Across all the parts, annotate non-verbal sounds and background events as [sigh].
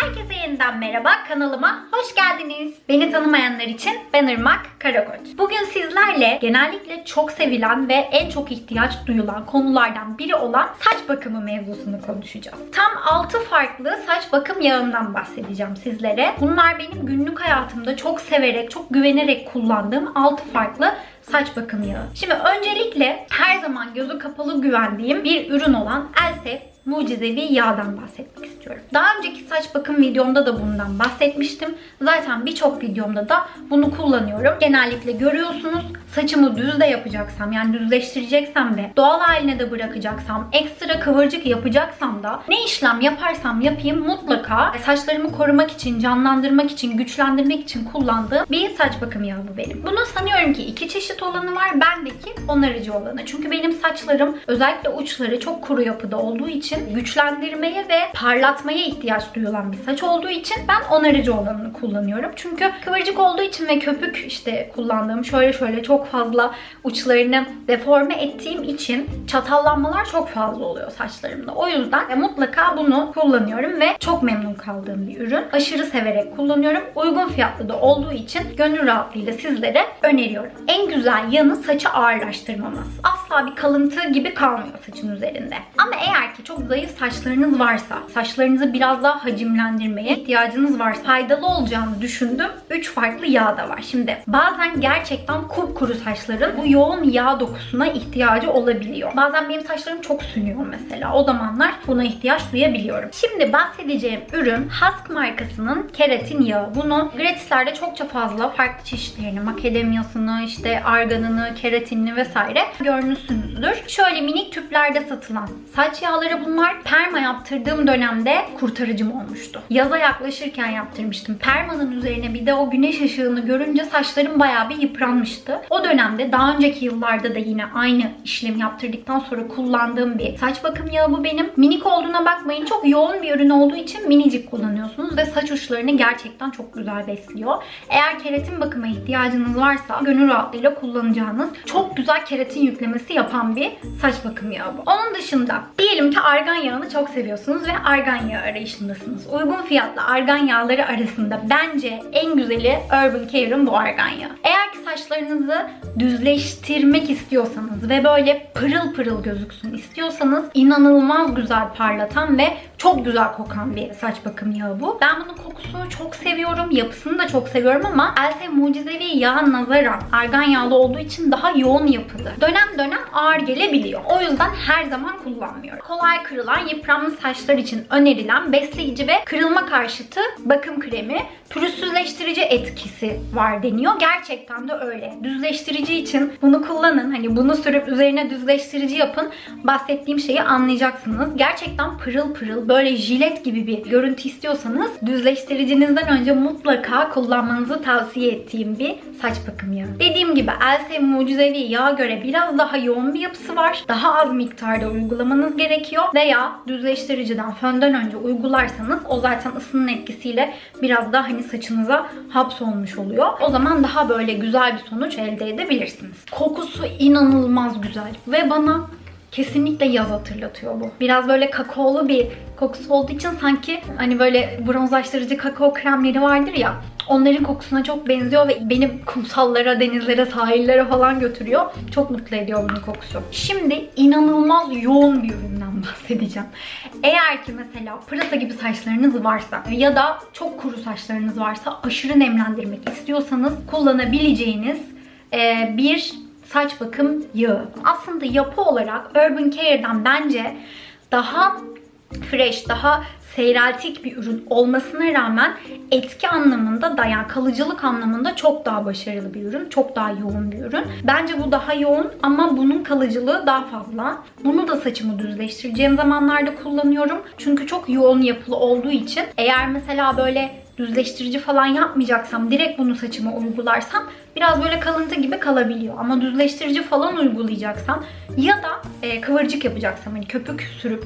Herkese yeniden merhaba kanalıma hoş geldiniz. Beni tanımayanlar için ben Irmak Karakoç. Bugün sizlerle genellikle çok sevilen ve en çok ihtiyaç duyulan konulardan biri olan saç bakımı mevzusunu konuşacağız. Tam 6 farklı saç bakım yağından bahsedeceğim sizlere. Bunlar benim günlük hayatımda çok severek, çok güvenerek kullandığım 6 farklı saç bakım yağı. Şimdi öncelikle her zaman gözü kapalı güvendiğim bir ürün olan Elsef mucizevi yağdan bahsetmek istiyorum. Daha önceki saç bakım videomda da bundan bahsetmiştim. Zaten birçok videomda da bunu kullanıyorum. Genellikle görüyorsunuz saçımı düz de yapacaksam yani düzleştireceksem ve doğal haline de bırakacaksam, ekstra kıvırcık yapacaksam da ne işlem yaparsam yapayım mutlaka saçlarımı korumak için, canlandırmak için, güçlendirmek için kullandığım bir saç bakım yağı bu benim. Bunun sanıyorum ki iki çeşit olanı var. Bendeki onarıcı olanı. Çünkü benim saçlarım özellikle uçları çok kuru yapıda olduğu için güçlendirmeye ve parlatmaya ihtiyaç duyulan bir saç olduğu için ben onarıcı olanını kullanıyorum. Çünkü kıvırcık olduğu için ve köpük işte kullandığım şöyle şöyle çok fazla uçlarını deforme ettiğim için çatallanmalar çok fazla oluyor saçlarımda. O yüzden e, mutlaka bunu kullanıyorum ve çok memnun kaldığım bir ürün. Aşırı severek kullanıyorum. Uygun fiyatlı da olduğu için gönül rahatlığıyla sizlere öneriyorum. En güzel yanı saçı ağırlaştırmaması. Asla bir kalıntı gibi kalmıyor saçın üzerinde. Ama eğer ki çok zayıf saçlarınız varsa, saçlarınızı biraz daha hacimlendirmeye ihtiyacınız varsa faydalı olacağını düşündüğüm 3 farklı yağ da var. Şimdi bazen gerçekten kupkuru saçların bu yoğun yağ dokusuna ihtiyacı olabiliyor. Bazen benim saçlarım çok sünüyor mesela. O zamanlar buna ihtiyaç duyabiliyorum. Şimdi bahsedeceğim ürün Husk markasının keratin yağı. Bunu gratislerde çokça fazla farklı çeşitlerini, macadamiasını, işte arganını, keratinini vesaire görmüşsünüzdür. Şöyle minik tüplerde satılan saç yağları bunlar. Perma yaptırdığım dönemde kurtarıcım olmuştu. Yaza yaklaşırken yaptırmıştım. Permanın üzerine bir de o güneş ışığını görünce saçlarım bayağı bir yıpranmıştı. O dönemde daha önceki yıllarda da yine aynı işlemi yaptırdıktan sonra kullandığım bir saç bakım yağı bu benim. Minik olduğuna bakmayın. Çok yoğun bir ürün olduğu için minicik kullanıyorsunuz ve saç uçlarını gerçekten çok güzel besliyor. Eğer keratin bakıma ihtiyacınız varsa gönül rahatlığıyla kullanacağınız çok güzel keratin yüklemesi yapan bir saç bakım yağı bu. Onun dışında diyelim ki argan yağını çok seviyorsunuz ve argan yağı arayışındasınız. Uygun fiyatlı argan yağları arasında bence en güzeli Urban Care'ın bu argan yağı. Eğer ki saçlarınızı düzleştirmek istiyorsanız ve böyle pırıl pırıl gözüksün istiyorsanız inanılmaz güzel parlatan ve çok güzel kokan bir saç bakım yağı bu. Ben bunun kokusunu çok seviyorum. Yapısını da çok seviyorum ama Else mucizevi yağ nazaran argan yağlı olduğu için daha yoğun yapılı. Dönem dönem ağır gelebiliyor. O yüzden her zaman kullanmıyorum. Kolay kırılan yıpranmış saçlar için önerilen besleyici ve kırılma karşıtı bakım kremi pürüzsüzleştirici etkisi var deniyor. Gerçekten de öyle. Düzleştirici için bunu kullanın. Hani bunu sürüp üzerine düzleştirici yapın. Bahsettiğim şeyi anlayacaksınız. Gerçekten pırıl pırıl böyle jilet gibi bir görüntü istiyorsanız düzleştiricinizden önce mutlaka kullanmanızı tavsiye ettiğim bir saç bakım yağı. Dediğim gibi Else Mucizevi yağa göre biraz daha yoğun bir yapısı var. Daha az miktarda uygulamanız gerekiyor veya düzleştiriciden fönden önce uygularsanız o zaten ısının etkisiyle biraz daha hani saçınıza hapsolmuş oluyor. O zaman daha böyle güzel bir sonuç elde edebilirsiniz. Kokusu inanılmaz güzel ve bana Kesinlikle yaz hatırlatıyor bu. Biraz böyle kakaolu bir kokusu olduğu için sanki hani böyle bronzlaştırıcı kakao kremleri vardır ya onların kokusuna çok benziyor ve beni kumsallara, denizlere, sahillere falan götürüyor. Çok mutlu ediyor bunun kokusu. Şimdi inanılmaz yoğun bir üründen [laughs] bahsedeceğim. Eğer ki mesela pırasa gibi saçlarınız varsa ya da çok kuru saçlarınız varsa aşırı nemlendirmek istiyorsanız kullanabileceğiniz e, bir saç bakım yağı. Aslında yapı olarak Urban Care'dan bence daha fresh, daha seyreltik bir ürün olmasına rağmen etki anlamında da yani kalıcılık anlamında çok daha başarılı bir ürün. Çok daha yoğun bir ürün. Bence bu daha yoğun ama bunun kalıcılığı daha fazla. Bunu da saçımı düzleştireceğim zamanlarda kullanıyorum. Çünkü çok yoğun yapılı olduğu için eğer mesela böyle düzleştirici falan yapmayacaksam direkt bunu saçıma uygularsam biraz böyle kalıntı gibi kalabiliyor. Ama düzleştirici falan uygulayacaksam ya da e, kıvırcık yapacaksam hani köpük sürüp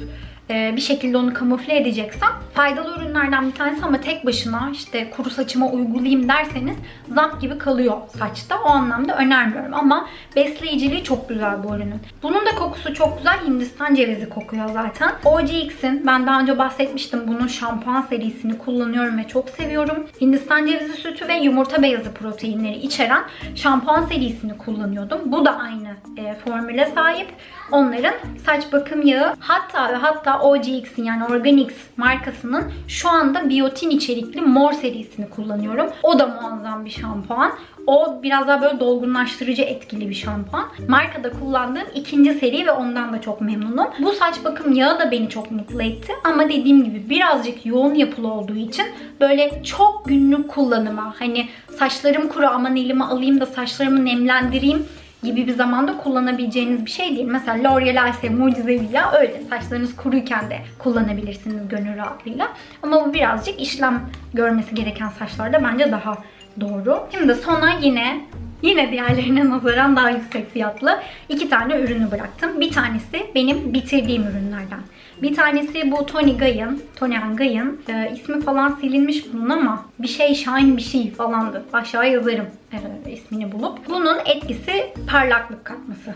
bir şekilde onu kamufle edeceksem faydalı ürünlerden bir tanesi ama tek başına işte kuru saçıma uygulayayım derseniz zap gibi kalıyor saçta. O anlamda önermiyorum ama besleyiciliği çok güzel bu ürünün. Bunun da kokusu çok güzel. Hindistan cevizi kokuyor zaten. OGX'in ben daha önce bahsetmiştim bunun şampuan serisini kullanıyorum ve çok seviyorum. Hindistan cevizi sütü ve yumurta beyazı proteinleri içeren şampuan serisini kullanıyordum. Bu da aynı e, formüle sahip. Onların saç bakım yağı hatta ve hatta OGX'in yani Organix markasının şu anda biyotin içerikli mor serisini kullanıyorum. O da muazzam bir şampuan. O biraz daha böyle dolgunlaştırıcı etkili bir şampuan. Markada kullandığım ikinci seri ve ondan da çok memnunum. Bu saç bakım yağı da beni çok mutlu etti. Ama dediğim gibi birazcık yoğun yapılı olduğu için böyle çok günlük kullanıma hani saçlarım kuru aman elime alayım da saçlarımı nemlendireyim gibi bir zamanda kullanabileceğiniz bir şey değil. Mesela L'Oreal Ice Mucizevi ya öyle. Saçlarınız kuruyken de kullanabilirsiniz gönül rahatlığıyla. Ama bu birazcık işlem görmesi gereken saçlarda bence daha doğru. Şimdi sona yine Yine diğerlerine nazaran daha yüksek fiyatlı iki tane ürünü bıraktım. Bir tanesi benim bitirdiğim ürünlerden. Bir tanesi bu Tony Guy'ın, Tony Guy'ın e, ismi falan silinmiş bunun ama bir şey Shine bir şey falandı. Aşağı yazarım e, ismini bulup. Bunun etkisi parlaklık katması.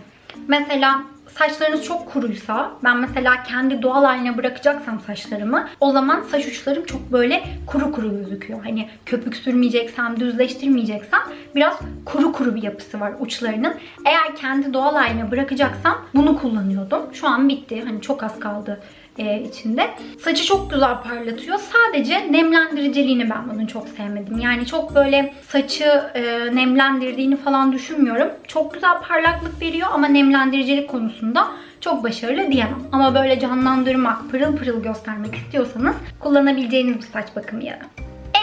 Mesela saçlarınız çok kuruysa ben mesela kendi doğal haline bırakacaksam saçlarımı o zaman saç uçlarım çok böyle kuru kuru gözüküyor. Hani köpük sürmeyeceksem, düzleştirmeyeceksem biraz kuru kuru bir yapısı var uçlarının. Eğer kendi doğal haline bırakacaksam bunu kullanıyordum. Şu an bitti. Hani çok az kaldı e, içinde. Saçı çok güzel parlatıyor. Sadece nemlendiriciliğini ben bunun çok sevmedim. Yani çok böyle saçı e, nemlendirdiğini falan düşünmüyorum. Çok güzel parlaklık veriyor ama nemlendiricilik konusunda çok başarılı diyemem. Ama böyle canlandırmak, pırıl pırıl göstermek istiyorsanız kullanabileceğiniz bir saç bakım yağı.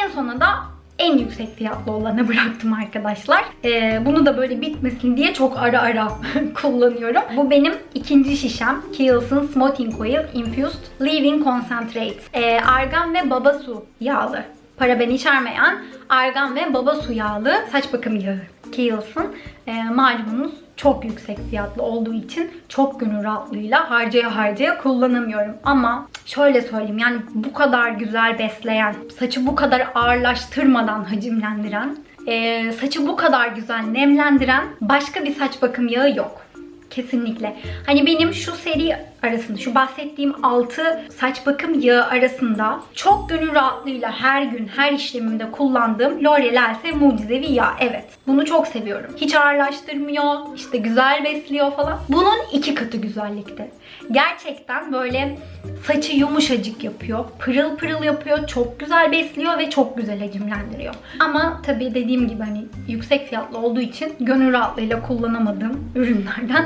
En sona da en yüksek fiyatlı olanı [laughs] bıraktım arkadaşlar. Ee, bunu da böyle bitmesin diye çok ara ara [laughs] kullanıyorum. Bu benim ikinci şişem. Kiehl's'ın Smoothing Oil Infused Leave-In Concentrate. Ee, argan ve baba su yağlı. Paraben içermeyen argan ve baba su yağlı saç bakım yağı. Kiehl's'ın e, malumunuz çok yüksek fiyatlı olduğu için çok gönül rahatlığıyla harcaya harcaya kullanamıyorum. Ama şöyle söyleyeyim yani bu kadar güzel besleyen, saçı bu kadar ağırlaştırmadan hacimlendiren, e, saçı bu kadar güzel nemlendiren başka bir saç bakım yağı yok. Kesinlikle. Hani benim şu seri arasında, şu bahsettiğim 6 saç bakım yağı arasında çok gönül rahatlığıyla her gün, her işlemimde kullandığım L'Oreal Else Mucizevi Yağ. Evet. Bunu çok seviyorum. Hiç ağırlaştırmıyor, işte güzel besliyor falan. Bunun iki katı güzellikte. Gerçekten böyle saçı yumuşacık yapıyor. Pırıl pırıl yapıyor. Çok güzel besliyor ve çok güzel hacimlendiriyor. Ama tabii dediğim gibi hani yüksek fiyatlı olduğu için gönül rahatlığıyla kullanamadığım ürünlerden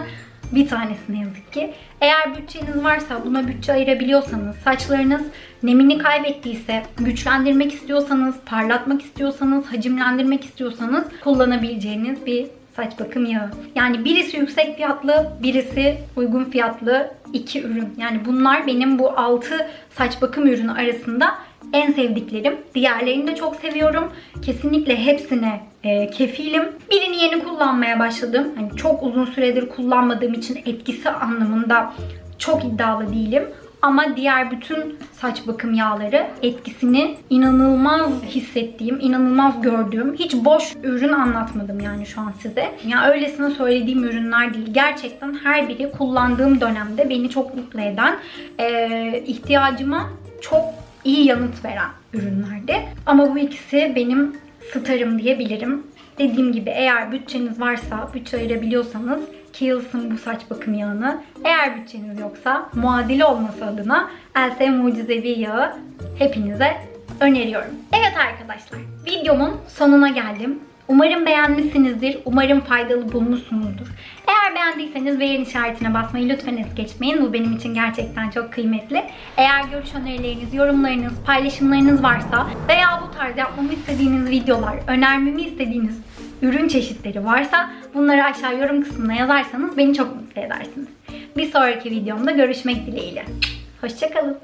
bir tanesi ne yazık ki. Eğer bütçeniz varsa buna bütçe ayırabiliyorsanız, saçlarınız nemini kaybettiyse, güçlendirmek istiyorsanız, parlatmak istiyorsanız, hacimlendirmek istiyorsanız kullanabileceğiniz bir saç bakım yağı. Yani birisi yüksek fiyatlı, birisi uygun fiyatlı iki ürün. Yani bunlar benim bu 6 saç bakım ürünü arasında en sevdiklerim. Diğerlerini de çok seviyorum. Kesinlikle hepsine e, kefilim. Birini yeni kullanmaya başladım. Hani çok uzun süredir kullanmadığım için etkisi anlamında çok iddialı değilim. Ama diğer bütün saç bakım yağları etkisini inanılmaz hissettiğim, inanılmaz gördüğüm, hiç boş ürün anlatmadım yani şu an size. Ya öylesine söylediğim ürünler değil. Gerçekten her biri kullandığım dönemde beni çok mutlu eden, e, ihtiyacıma çok iyi yanıt veren ürünlerdi. Ama bu ikisi benim starım diyebilirim. Dediğim gibi eğer bütçeniz varsa, bütçe ayırabiliyorsanız Kiehl's'ın bu saç bakım yağını, eğer bütçeniz yoksa muadili olması adına Else Mucizevi yağı hepinize öneriyorum. Evet arkadaşlar, videomun sonuna geldim. Umarım beğenmişsinizdir. Umarım faydalı bulmuşsunuzdur. Eğer beğendiyseniz beğen işaretine basmayı lütfen es geçmeyin. Bu benim için gerçekten çok kıymetli. Eğer görüş önerileriniz, yorumlarınız, paylaşımlarınız varsa veya bu tarz yapmamı istediğiniz videolar, önermemi istediğiniz ürün çeşitleri varsa bunları aşağı yorum kısmına yazarsanız beni çok mutlu edersiniz. Bir sonraki videomda görüşmek dileğiyle. Hoşçakalın.